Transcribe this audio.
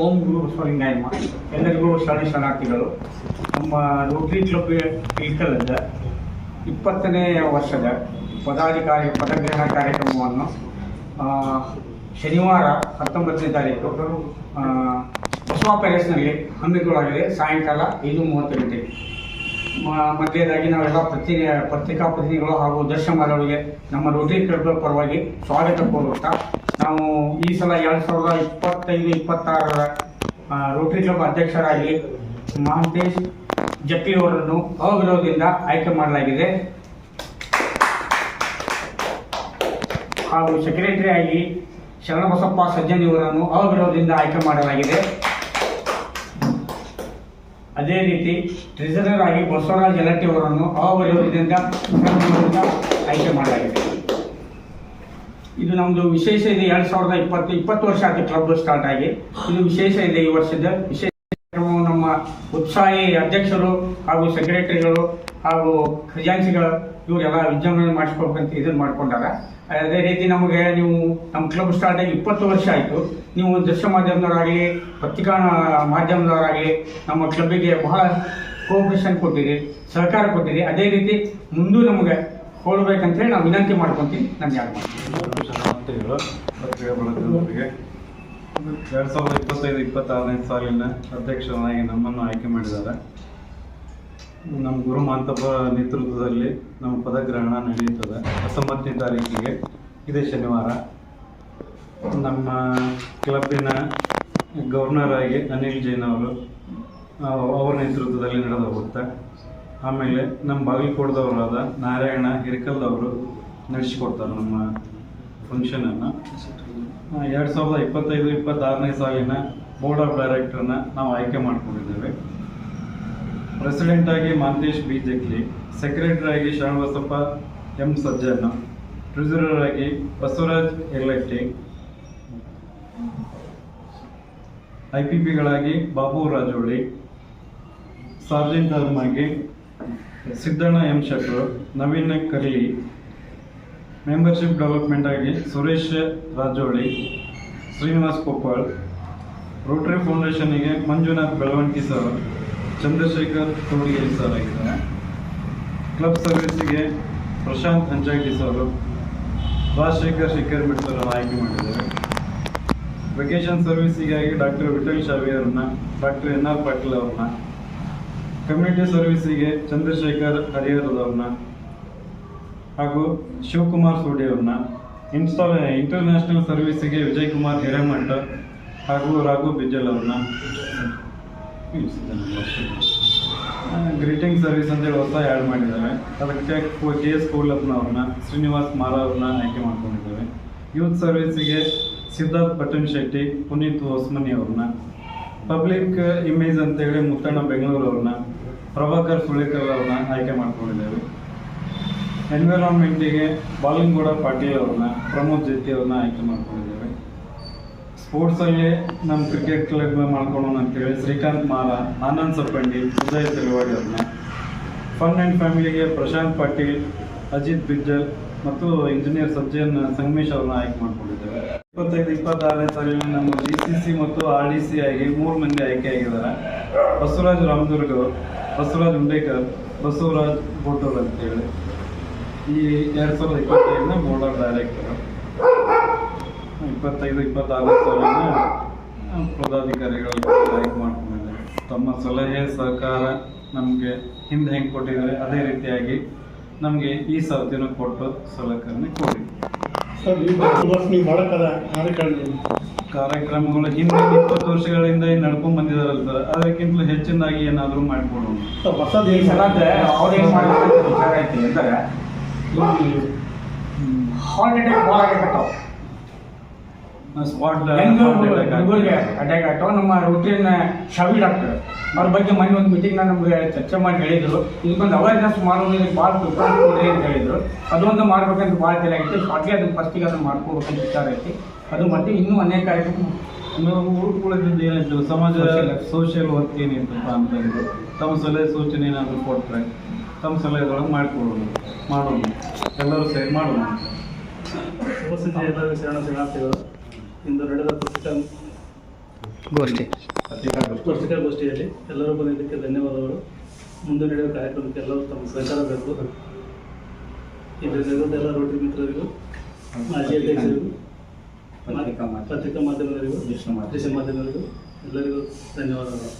ಓಂ ಗುರು ಬಸವಲಿಂಗಾಯಮ್ಮ ಎಲ್ಲರಿಗೂ ಶರಣ ಶರಣಾರ್ಥಿಗಳು, ನಮ್ಮ ರೋಟ್ರಿ ಕ್ಲಬ್ ಇಳ್ಕಲದ ಇಪ್ಪತ್ತನೇ ವರ್ಷದ ಪದಾಧಿಕಾರಿ, ಪದಗ್ರಹಣ ಕಾರ್ಯಕ್ರಮವನ್ನು ಶನಿವಾರ ಹತ್ತೊಂಬತ್ತನೇ ತಾರೀಕು ಬಸವ ಪ್ಯಾಲೇಸ್ನಲ್ಲಿ ಹಮ್ಮಿಕೊಳ್ಳಲಾಗಿದೆ. ಸಾಯಂಕಾಲ ಐದು ಮೂವತ್ತು ಗಂಟೆಗೆ. ಮಧ್ಯದಾಗಿ ನಾವೆಲ್ಲ ಪ್ರತಿ ಪತ್ರಿಕಾ ಪ್ರತಿನಿಧಿಗಳು ಹಾಗೂ ದರ್ಶನಮಾದವರಿಗೆ ನಮ್ಮ ರೋಟರಿ ಕ್ಲಬ್ ಪರವಾಗಿ ಸ್ವಾಗತ ಕೋರುತ್ತಾ ನಾವು ಈ ಸಲ ಎರಡು ಸಾವಿರದ ಇಪ್ಪತ್ತೈದು, ಇಪ್ಪತ್ತಾರರ ರೋಟರಿ ಕ್ಲಬ್ ಅಧ್ಯಕ್ಷರಾಗಿ ಮಹಂತೇಶ್ ಜಟ್ಟಿ ಅವರನ್ನು ಅವಿರೋಧದಿಂದ ಆಯ್ಕೆ ಮಾಡಲಾಗಿದೆ. ಹಾಗೂ ಸೆಕ್ರೆಟರಿ ಆಗಿ ಶರಣಬಸಪ್ಪ ಸಜ್ಜನ್ ಇವರನ್ನು ಅವಿರೋಧದಿಂದ ಆಯ್ಕೆ ಮಾಡಲಾಗಿದೆ. ಅದೇ ರೀತಿ ಟ್ರೆಸರರ್ ಆಗಿ ಬಸವರಾಜ್ ಯಲಟ್ಟಿ ಅವರನ್ನು ಅವಿರೋಧದಿಂದ ಆಯ್ಕೆ ಮಾಡಲಾಗಿದೆ. ಇದು ನಮ್ಮದು ವಿಶೇಷ ಇದೆ ಎರಡು ಸಾವಿರದ ಇಪ್ಪತ್ತು ಇಪ್ಪತ್ತು ವರ್ಷ ಆಯ್ತು ಕ್ಲಬ್ ಸ್ಟಾರ್ಟ್ ಆಗಿ. ಇದು ವಿಶೇಷ ಇದೆ ಈ ವರ್ಷದ ವಿಶೇಷ ನಮ್ಮ ಉತ್ಸಾಹಿ ಅಧ್ಯಕ್ಷರು ಹಾಗೂ ಸೆಕ್ರೆಟರಿಗಳು ಹಾಗೂ ಖಜಾಂಚಿಗಳು ಇವರೆಲ್ಲ ವಿಜೃಂಭಣೆ ಅಂತ ಇದನ್ನು ಮಾಡ್ಕೊಂಡಾರ ಅದೇ ರೀತಿ ನಮಗೆ ನೀವು ನಮ್ಮ ಕ್ಲಬ್ ಸ್ಟಾರ್ಟ್ ಆಗಿ ಇಪ್ಪತ್ತು ವರ್ಷ ಆಯಿತು. ನೀವು ದೃಶ್ಯ ಮಾಧ್ಯಮದವರಾಗಲಿ, ಪತ್ರಿಕಾ ಮಾಧ್ಯಮದವರಾಗಲಿ, ನಮ್ಮ ಕ್ಲಬ್ಬಿಗೆ ಬಹಳ ಕೋಪರೇಷನ್ ಕೊಟ್ಟಿರಿ, ಸಹಕಾರ ಕೊಟ್ಟಿರಿ. ಅದೇ ರೀತಿ ಮುಂದೂ ನಮಗೆ ಕೊಡ್ಬೇಕಂತೇಳಿ ನಾವು ವಿನಂತಿ ಮಾಡ್ಕೊತೀನಿ. ನಾನು ಯಾರು ಬಳಗದವರಿಗೆ ಎರಡು ಸಾವಿರದ ಇಪ್ಪತ್ತೈದು, ಇಪ್ಪತ್ತಾರನೇ ಸಾಲಿನ ಅಧ್ಯಕ್ಷರಾಗಿ ನಮ್ಮನ್ನು ಆಯ್ಕೆ ಮಾಡಿದ್ದಾರೆ. ನಮ್ಮ ಗುರು ಮಾಂತಪ್ಪ ನೇತೃತ್ವದಲ್ಲಿ ನಮ್ಮ ಪದಗ್ರಹಣ ನಡೆಯುತ್ತದೆ. ಹತ್ತೊಂಬತ್ತನೇ ತಾರೀಕಿಗೆ, ಇದೇ ಶನಿವಾರ. ನಮ್ಮ ಕ್ಲಬ್ಬಿನ ಗವರ್ನರ್ ಆಗಿ ಅನಿಲ್ ಜೈನ್ ಅವರು ಅವರ ನೇತೃತ್ವದಲ್ಲಿ ನಡೆದು ಹೋಗುತ್ತೆ. ಆಮೇಲೆ ನಮ್ಮ ಬಾಗಲಕೋಟದವರಾದ ನಾರಾಯಣ ಹಿರಿಕಲ್ದವರು ನಡೆಸಿಕೊಡ್ತಾರೆ ನಮ್ಮ ಫಂಕ್ಷನನ್ನು ಎರಡು ಸಾವಿರದ ಇಪ್ಪತ್ತೈದು, ಇಪ್ಪತ್ತಾರನೇ ಸಾಲಿನ ಬೋರ್ಡ್ ಆಫ್ ಡೈರೆಕ್ಟರ್ನ ನಾವು ಆಯ್ಕೆ ಮಾಡ್ಕೊಂಡಿದ್ದೇವೆ. ಪ್ರೆಸಿಡೆಂಟ್ ಆಗಿ ಮಾಂತೇಶ್ ಬಿ ಜಗ್ಲಿ ಸೆಕ್ರೆಟರಿ ಆಗಿ ಶರಣಬಸಪ್ಪ ಎಂ ಸಜ್ಜನ ಟ್ರೆಜರರ್ ಆಗಿ ಬಸವರಾಜ್ ಎರ್ಲಟ್ಟಿ ಐ ಪಿ ಪಿಗಳಾಗಿ ಬಾಬು ರಾಜೋಳಿ ಸಾರ್ಜೆಂಟ್ ಆಗಿ Siddanna M Shettru Naveen Karli membership development ಆಗಿ ಸುರೇಶ್ ರಾಜೋಳಿ, ಶ್ರೀನಿವಾಸ್ ಕೊಪ್ಪಳ್ ರೋಟರಿ ಫೌಂಡೇಶನ್ಗೆ ಮಂಜುನಾಥ್ ಬೆಳವಣಿಗೆ ಸರ್. ಚಂದ್ರಶೇಖರ್ ತೋಡಿಗೆ ಸರ್ ಆಗಿದ್ದಾರೆ. ಕ್ಲಬ್ ಸರ್ವಿಸಿಗೆ ಪ್ರಶಾಂತ್ ಹಂಚಾಗಿ ಸರ್, ರಾಜಶೇಖರ್ ಶಿಖರ್ ಬಿಟ್ ಸರ್ ಆಯ್ಕೆ ಮಾಡಿದ್ದಾರೆ. ವೆಕೇಶನ್ ಸರ್ವಿಸಿಗಾಗಿ ಡಾಕ್ಟರ್ ವಿಠಲ್ ಶಾವಿ ಅವ್ರನ್ನ ಡಾಕ್ಟರ್ ಎನ್ ಆರ್ ಪಾಟೀಲ್ ಅವ್ರನ್ನ ಕಮ್ಯುನಿಟಿ ಸರ್ವಿಸಿಗೆ ಚಂದ್ರಶೇಖರ್ ಹರಿಹರದವ್ರನ್ನ ಹಾಗೂ ಶಿವಕುಮಾರ್ ಸೋಡಿ ಅವ್ರನ್ನ ಇನ್ಸ್ಟಾ ಇಂಟರ್ನ್ಯಾಷನಲ್ ಸರ್ವಿಸಿಗೆ ವಿಜಯ್ ಕುಮಾರ್ ಹಿರೇಮಠ, ಹಾಗೂ ರಾಘು ಬಿಜಲ್ ಅವ್ರನ್ನ. ಗ್ರೀಟಿಂಗ್ ಸರ್ವಿಸ್ ಅಂತೇಳಿ ಹೊಸ ಆ್ಯಡ್ ಮಾಡಿದ್ದಾರೆ. ಅದಕ್ಕೆ ಕೆ ಎಸ್ ಅವ್ರನ್ನ ಶ್ರೀನಿವಾಸ್ ಮಾರ ಅವ್ರನ್ನ ಆಯ್ಕೆ ಮಾಡ್ಕೊಂಡಿದ್ದೇವೆ. ಯೂತ್ ಸರ್ವಿಸ್ಗೆ ಸಿದ್ಧಾರ್ಥ್ ಪಟನ್ ಶೆಟ್ಟಿ, ಪುನೀತ್ ಹೊಸ್ಮನಿ ಅವ್ರನ್ನ ಪಬ್ಲಿಕ್ ಇಮೇಜ್ ಅಂತೇಳಿ ಮುತ್ತಣ್ಣ ಬೆಂಗಳೂರು ಅವ್ರನ್ನ, ಪ್ರಭಾಕರ್ ಸುಳೇಕರ್ ಅವ್ರನ್ನ ಆಯ್ಕೆ ಮಾಡ್ಕೊಂಡಿದ್ದೇವೆ. ಎನ್ವಿರಾನ್ಮೆಂಟಿಗೆ ಬಾಲಿಂಗೌಡ ಪಾಟೀಲ್ ಅವ್ರನ್ನ, ಪ್ರಮೋದ್ ಜೆಟ್ಟಿ ಅವ್ರನ್ನ ಆಯ್ಕೆ ಮಾಡ್ಕೊಂಡಿದ್ದೇವೆ. ಸ್ಪೋರ್ಟ್ಸಲ್ಲಿ ನಮ್ಮ ಕ್ರಿಕೆಟ್ ಕ್ಲಬ್ ಮಾಡ್ಕೊಳ್ಳೋಣ ಅಂತೇಳಿ ಶ್ರೀಕಾಂತ್ ಮಾರ, ಆನಂದ್ ಸಪ್ಪಂಡಿ, ಉದಯ್ ತೆಲವಾಡಿ ಅವ್ರನ್ನ. ಫನ್ ಆ್ಯಂಡ್ ಫ್ಯಾಮಿಲಿಗೆ ಪ್ರಶಾಂತ್ ಪಾಟೀಲ್, ಅಜಿತ್ ಬಿಜ್ಜಲ್ ಮತ್ತು ಇಂಜಿನಿಯರ್ ಸಜ್ಜನ್, ಸಂಗಮೇಶ್ ಅವ್ರನ್ನ ಆಯ್ಕೆ ಮಾಡ್ಕೊಂಡಿದ್ದೇವೆ. ಇಪ್ಪತ್ತೈದು, ಇಪ್ಪತ್ತಾರನೇ ಸಾಲಿನ ನಮ್ಮ ಡಿ ಸಿ ಸಿ ಮತ್ತು ಆರ್ ಡಿ ಸಿ ಆಗಿ ಮೂರು ಮಂದಿ ಆಯ್ಕೆ ಆಗಿದ್ದಾರೆ. ಬಸವರಾಜ್ ರಾಮದುರ್ಗ, ಬಸವರಾಜ್ ಉಂಡೇಕರ್, ಬಸವರಾಜ್ ಬೋಟೋರ್ ಅಂತೇಳಿ. ಈ ಎರಡು ಸಾವಿರದ ಇಪ್ಪತ್ತೈದನ ಬೋರ್ಡ್ ಆಫ್ ಡೈರೆಕ್ಟರ್ ಇಪ್ಪತ್ತೈದು ಇಪ್ಪತ್ತಾರು ಸಾಲಿನ ಪದಾಧಿಕಾರಿಗಳು ಆಯ್ಕೆ ಮಾಡ್ಕೊಂಡಿದ್ದಾರೆ ತಮ್ಮ ಸಲಹೆ ಸಹಕಾರ ನಮಗೆ ಹಿಂದೆ ಹೆಂಗೆ ಕೊಟ್ಟಿದ್ದಾರೆ ಅದೇ ರೀತಿಯಾಗಿ ನಮಗೆ ಈ ಸಾಧ್ಯನ ಕೊಟ್ಟು ಸಲಕರಣೆ ಕೊಡಿ. ಸರ್ ಈ ವರ್ಷ ನೀವು ಮಾಡಕ್ಕದ ಕಾರ್ಯಕ್ರಮ ಕಾರ್ಯಕ್ರಮಗಳು? ಹಿಂದೆ ಇಪ್ಪತ್ತು ವರ್ಷಗಳಿಂದ ನಡ್ಕೊಂಡ್ ಬಂದಿದಾರಲ್ಲ ಸರ್ ಅದಕ್ಕಿಂತಲೂ ಹೆಚ್ಚಿನದಾಗಿ ಏನಾದರೂ ಮಾಡಿಕೊಡೋಣ. ಹೊಸದು ಈ ಸಲದ ಅವ್ರು ಏನು ಮಾಡ್ಬೇಕಂತ ವಿಚಾರ ಐತಿ ಅಂದ್ರೆ ಹಾರ್ಟ್ ಅಟ್ಯಾಕ್ ಭಾಳ ಆಗಕತ್ತಾವ ಸ್ಪಾಟ್ ಹುಡುಗರಿಗೆ ಅಟ್ಯಾಕ್ ಆಗ್ತಾವ. ನಮ್ಮ ರೂಟೀನ್ ಶವಿ ಡಾಕ್ಟರ್ ಅವ್ರ ಬಗ್ಗೆ ಮೊನ್ನೆ ಒಂದು ಮೀಟಿಂಗ್ನ ನಮ್ಗೆ ಚರ್ಚೆ ಮಾಡಿ ಹೇಳಿದ್ರು. ಇದಕ್ಕೊಂದು ಅವೇರ್ನೆಸ್ ಮಾಡೋದ್ರಿಗೆ ಭಾಳ ಪ್ರಿಫರೆನ್ಸ್ ಕೊಡ್ರಿ ಅಂತ ಹೇಳಿದ್ರು. ಅದೊಂದು ಮಾಡ್ಬೇಕಂತ ಭಾಳ ತಲೆ ಆಗಿತ್ತು ಶಾರ್ಟ್ಲಿ ಅದನ್ನ ಫಸ್ಟಿಗೆ ಅದನ್ನ ಮಾಡ್ಕೋಬೇಕಂತ ವಿಚಾರ ಐತಿ. ಅದು ಮತ್ತೆ ಇನ್ನೂ ಅನೇಕ ಉಳಿದಿದ್ದು ಏನಾಯ್ತು? ಸಮಾಜ. ಸೋಷಿಯಲ್ ವರ್ಕ್ ಏನಿತ್ತಪ್ಪ ಅಂತಂದ್ರೆ ತಮ್ಮ ಸಲಹೆ ಸೂಚನೆ ಏನಾದರೂ ಕೊಟ್ಟರೆ ತಮ್ಮ ಸಲಹೆಗಳನ್ನು ಮಾಡಿಕೊಡೋಣ ಮಾಡೋಣ ಎಲ್ಲರೂ ಸೇರಿ ಮಾಡೋಣ ಸಂಜೆ ಎಲ್ಲರಿಗೂ ಶರಣ ಶರಣಾರ್ಥಿಗಳು ಇಂದು ನಡೆದ ಪ್ರತಿಷ್ಠಾನ ಗೋಷ್ಠಿ ಪತ್ರಿಕಾಗೋಷ್ಠಿ ಪತ್ರಿಕಾಗೋಷ್ಠಿಯಲ್ಲಿ ಎಲ್ಲರೂ ಬಂದಿದ್ದಕ್ಕೆ ಧನ್ಯವಾದಗಳು ಮುಂದೆ ನಡೆಯುವ ಕಾರ್ಯಕ್ರಮಕ್ಕೆ ಎಲ್ಲರೂ ತಮ್ಮ ಸಹಕಾರ ಬೇಕು ಇಲ್ಲಿ ನಡೆದ ಎಲ್ಲ ರೋಟರಿ ಮಿತ್ರರಿಗೂ ಮಾಜಿ ಅಧ್ಯಕ್ಷರಿಗೂ ಪತ್ರಿಕಾ ಮಾಧ್ಯಮ. ಪತ್ರಿಕಾ ಮಾಧ್ಯಮದವರಿಗೂ ದೃಶ್ಯ ಮಾಧ್ಯಮ. ದೃಶ್ಯ ಮಾಧ್ಯಮದವರಿಗೂ ಎಲ್ಲರಿಗೂ ಧನ್ಯವಾದಗಳು